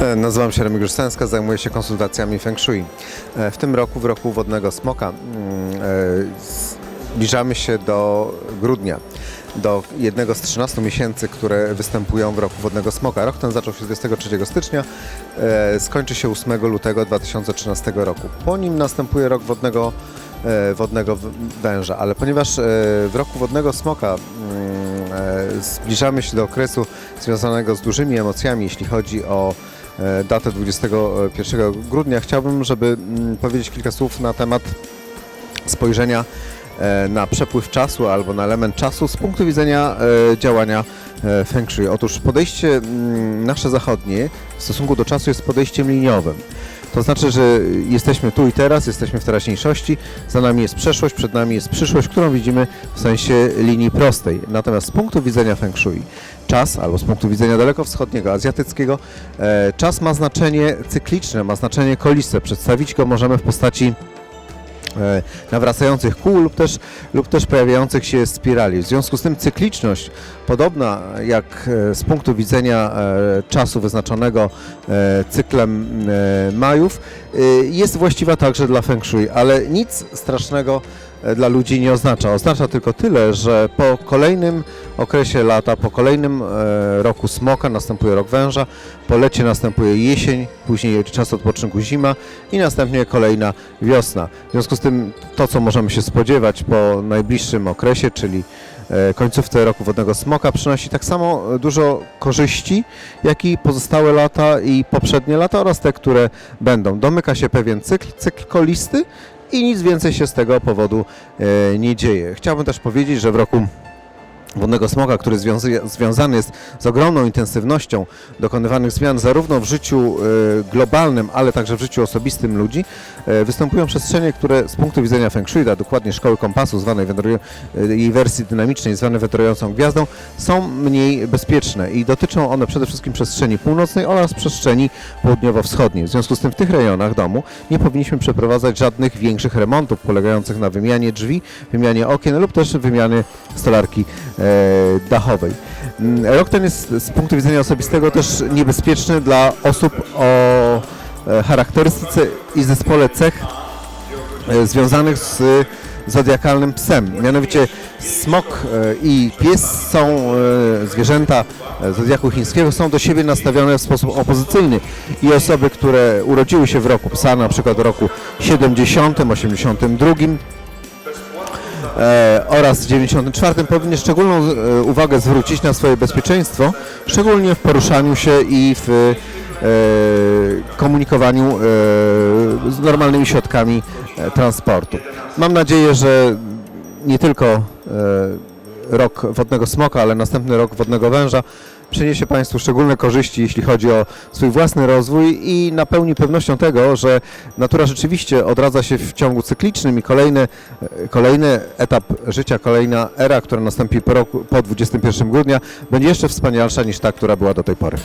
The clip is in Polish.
E, Nazywam się Remigiusz Sęska, zajmuję się konsultacjami Feng Shui. E, W tym roku, w roku wodnego smoka, mm, e, zbliżamy się do grudnia, do jednego z 13 miesięcy, które występują w roku wodnego smoka. Rok ten zaczął się 23 stycznia, skończy się 8 lutego 2013 roku. Po nim następuje rok wodnego, wodnego węża, ale ponieważ w roku wodnego smoka mm, zbliżamy się do okresu związanego z dużymi emocjami, jeśli chodzi o datę 21 grudnia, chciałbym, żeby mm, powiedzieć kilka słów na temat spojrzenia e, na przepływ czasu albo na element czasu z punktu widzenia e, działania e, Feng Shui. Otóż podejście mm, nasze zachodnie w stosunku do czasu jest podejściem liniowym. To znaczy, że jesteśmy tu i teraz, jesteśmy w teraźniejszości, za nami jest przeszłość, przed nami jest przyszłość, którą widzimy w sensie linii prostej. Natomiast z punktu widzenia Feng Shui, czas, albo z punktu widzenia dalekowschodniego, azjatyckiego, e, czas ma znaczenie cykliczne, ma znaczenie koliste. Przedstawić go możemy w postaci nawracających kół lub też, lub też pojawiających się spirali. W związku z tym cykliczność, podobna jak e, z punktu widzenia e, czasu wyznaczonego e, cyklem e, Majów, e, jest właściwa także dla Feng Shui, ale nic strasznego e, dla ludzi nie oznacza. Oznacza tylko tyle, że po kolejnym okresie lata, po kolejnym e, roku smoka następuje rok węża, po lecie następuje jesień, później czas odpoczynku zima i następnie kolejna wiosna. W związku z tym to, co możemy się spodziewać po najbliższym okresie, czyli e, końcówce roku wodnego smoka, przynosi tak samo dużo korzyści, jak i pozostałe lata i poprzednie lata oraz te, które będą. Domyka się pewien cykl, cykl kolisty i nic więcej się z tego powodu e, nie dzieje. Chciałbym też powiedzieć, że w roku wodnego smoka, który związany jest z ogromną intensywnością dokonywanych zmian zarówno w życiu e, globalnym, ale także w życiu osobistym ludzi, e, występują przestrzenie, które z punktu widzenia Feng Shui, a dokładnie szkoły kompasu, zwanej wędrują- e, jej wersji dynamicznej, zwanej wędrującą gwiazdą, są mniej bezpieczne i dotyczą one przede wszystkim przestrzeni północnej oraz przestrzeni południowo-wschodniej. W związku z tym w tych rejonach domu nie powinniśmy przeprowadzać żadnych większych remontów polegających na wymianie drzwi, wymianie okien lub też wymiany stolarki e, dachowej. Mm, Rok ten jest z punktu widzenia osobistego też niebezpieczny dla osób o e, charakterystyce i zespole cech e, związanych z zodiakalnym psem. Mianowicie smok i pies są zwierzęta zodiaku chińskiego są do siebie nastawione w sposób opozycyjny i osoby, które urodziły się w roku psa, na przykład w roku 70, 82 e, oraz 94 powinny szczególną e, uwagę zwrócić na swoje bezpieczeństwo, szczególnie w poruszaniu się i w e, komunikowaniu e, z normalnymi środkami e, transportu. Mam nadzieję, że nie tylko e, rok wodnego smoka, ale następny rok wodnego węża przyniesie Państwu szczególne korzyści, jeśli chodzi o swój własny rozwój i napełni pewnością tego, że natura rzeczywiście odradza się w ciągu cyklicznym i kolejny, kolejny etap życia, kolejna era, która nastąpi po, roku, po 21 grudnia, będzie jeszcze wspanialsza niż ta, która była do tej pory.